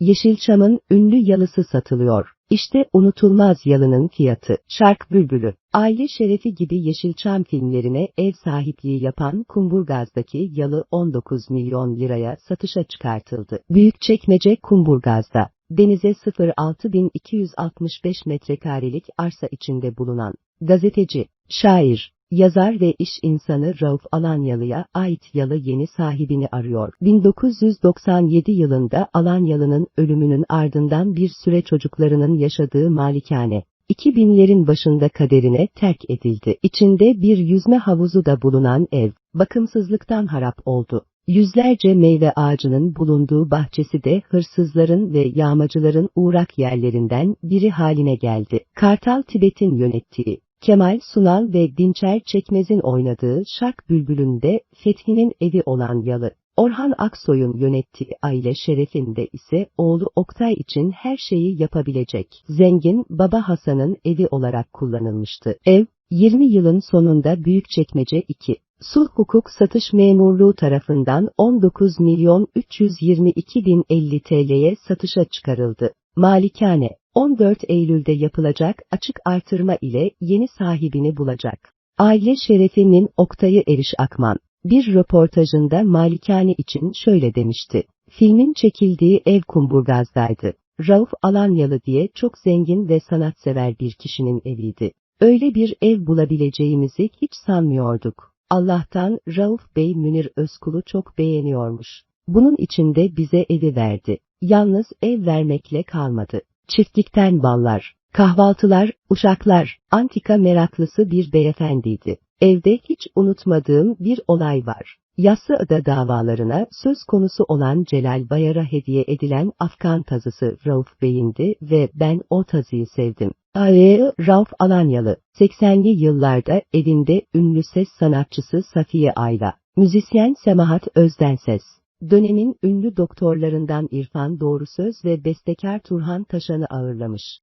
Yeşilçam'ın ünlü yalısı satılıyor. İşte unutulmaz yalının fiyatı. Şark Bülbülü. Aile şerefi gibi Yeşilçam filmlerine ev sahipliği yapan Kumburgaz'daki yalı 19 milyon liraya satışa çıkartıldı. Büyükçekmece Kumburgaz'da denize 06265 metrekarelik arsa içinde bulunan gazeteci, şair, yazar ve iş insanı Rauf Alanyalı'ya ait yalı yeni sahibini arıyor. 1997 yılında Alanyalı'nın ölümünün ardından bir süre çocuklarının yaşadığı malikane, 2000'lerin başında kaderine terk edildi. İçinde bir yüzme havuzu da bulunan ev, bakımsızlıktan harap oldu. Yüzlerce meyve ağacının bulunduğu bahçesi de hırsızların ve yağmacıların uğrak yerlerinden biri haline geldi. Kartal Tibet'in yönettiği, Kemal Sunal ve Dinçer Çekmez'in oynadığı Şark Bülbülü'nde Fethi'nin evi olan Yalı, Orhan Aksoy'un yönettiği aile şerefinde ise oğlu Oktay için her şeyi yapabilecek zengin baba Hasan'ın evi olarak kullanılmıştı. Ev, 20 yılın sonunda Büyükçekmece 2, Sulh Hukuk Satış Memurluğu tarafından 19 milyon 322 bin 50 TL'ye satışa çıkarıldı. Malikane, 14 Eylül'de yapılacak açık artırma ile yeni sahibini bulacak. Aile şerefinin Oktay'ı Eriş Akman, bir röportajında Malikane için şöyle demişti. Filmin çekildiği ev Kumburgaz'daydı. Rauf Alanyalı diye çok zengin ve sanatsever bir kişinin eviydi. Öyle bir ev bulabileceğimizi hiç sanmıyorduk. Allah'tan Rauf Bey Münir Özkul'u çok beğeniyormuş. Bunun için de bize evi verdi. Yalnız ev vermekle kalmadı. Çiftlikten ballar, kahvaltılar, uşaklar, antika meraklısı bir beyefendiydi. Evde hiç unutmadığım bir olay var. Yassıada davalarına söz konusu olan Celal Bayar'a hediye edilen Afgan tazısı Rauf Bey'indi ve ben o tazıyı sevdim. A.E. Rauf Alanyalı, 80'li yıllarda evinde ünlü ses sanatçısı Safiye Ayla, müzisyen Semahat Özdenses, dönemin ünlü doktorlarından İrfan Doğrusöz ve bestekar Turhan Taşan'ı ağırlamış.